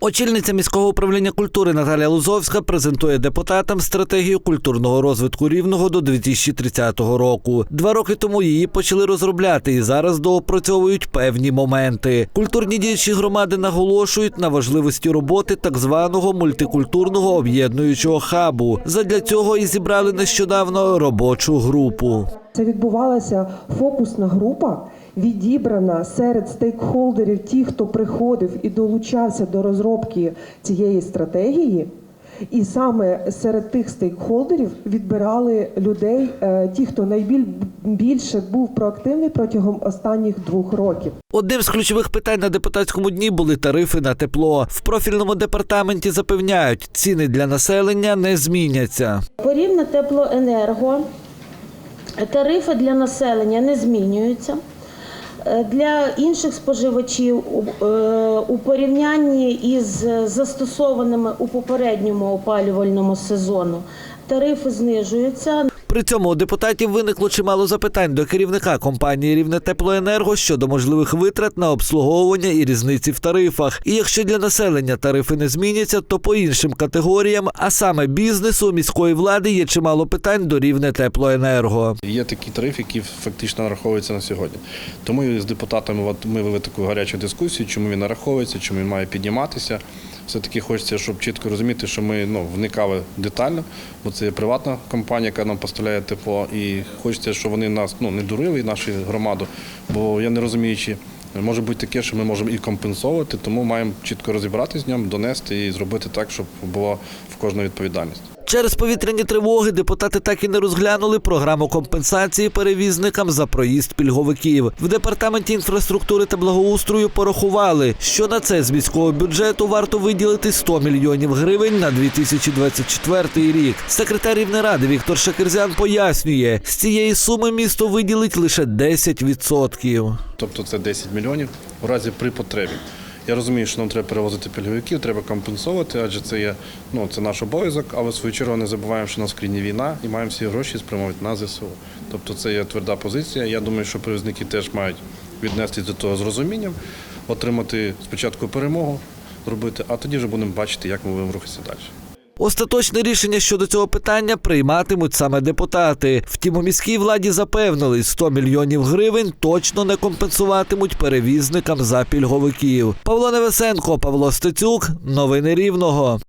Очільниця міського управління культури Наталія Лузовська презентує депутатам стратегію культурного розвитку рівного до 2030 року. Два роки тому її почали розробляти і зараз доопрацьовують певні моменти. Культурні діячі громади наголошують на важливості роботи так званого мультикультурного об'єднуючого хабу. Задля цього і зібрали нещодавно робочу групу. Це відбувалася фокусна група, відібрана серед стейкхолдерів, ті, хто приходив і долучався до розробки цієї стратегії. І саме серед тих стейкхолдерів відбирали людей, е, ті, хто найбільше був проактивний протягом останніх двох років. Одним з ключових питань на депутатському дні були тарифи на тепло. В профільному департаменті запевняють, ціни для населення не зміняться. Порівняно теплоенерго, тарифи для населення не змінюються. Е, Для інших споживачів у- е, порівнянні із застосованими у попередньому опалювальному сезону тарифи знижуються. При цьому у депутатів виникло чимало запитань до керівника компанії Рівне Теплоенерго щодо можливих витрат на обслуговування і різниці в тарифах. І якщо для населення тарифи не зміняться, то по іншим категоріям, а саме бізнесу, міської влади, є чимало питань до Рівне Теплоенерго. Є такий тариф, який фактично нараховується на сьогодні. Тому з депутатами ми вели таку гарячу дискусію, чому він нараховується, чому він має підніматися. Все-таки хочеться, щоб чітко розуміти, що ми ну, вникали детально, бо це є приватна компанія, яка нам поставляє тепло, і хочеться, щоб вони нас ну, не дурили, нашу громаду. Бо я не розумію, чи може бути таке, що ми можемо і компенсувати, тому маємо чітко розібратися з ним, донести і зробити так, щоб була в кожного відповідальність. Через повітряні тривоги депутати так і не розглянули програму компенсації перевізникам за проїзд пільговиків. В департаменті інфраструктури та благоустрою порахували, що на це з міського бюджету варто виділити 100 мільйонів гривень на 2024 рік. Секретар Рівнеради Віктор Шакерзян пояснює, з цієї суми місто виділить лише 10%. Тобто це 10 мільйонів у разі при потребі. Я розумію, що нам треба перевозити пільговиків, треба компенсувати, адже це є ну це наш обов'язок, але в свою чергу не забуваємо, що в країні війна і маємо всі гроші спрямувати на ЗСУ. Тобто це є тверда позиція. Я думаю, що перевізники теж мають віднестись до того з розумінням, отримати спочатку перемогу, зробити, а тоді вже будемо бачити, як ми будемо рухатися далі. Остаточне рішення щодо цього питання прийматимуть саме депутати. Втім, у міській владі запевнили, 100 мільйонів гривень точно не компенсуватимуть перевізникам за пільговиків. Павло Невесенко, Павло Стецюк, новини Рівного.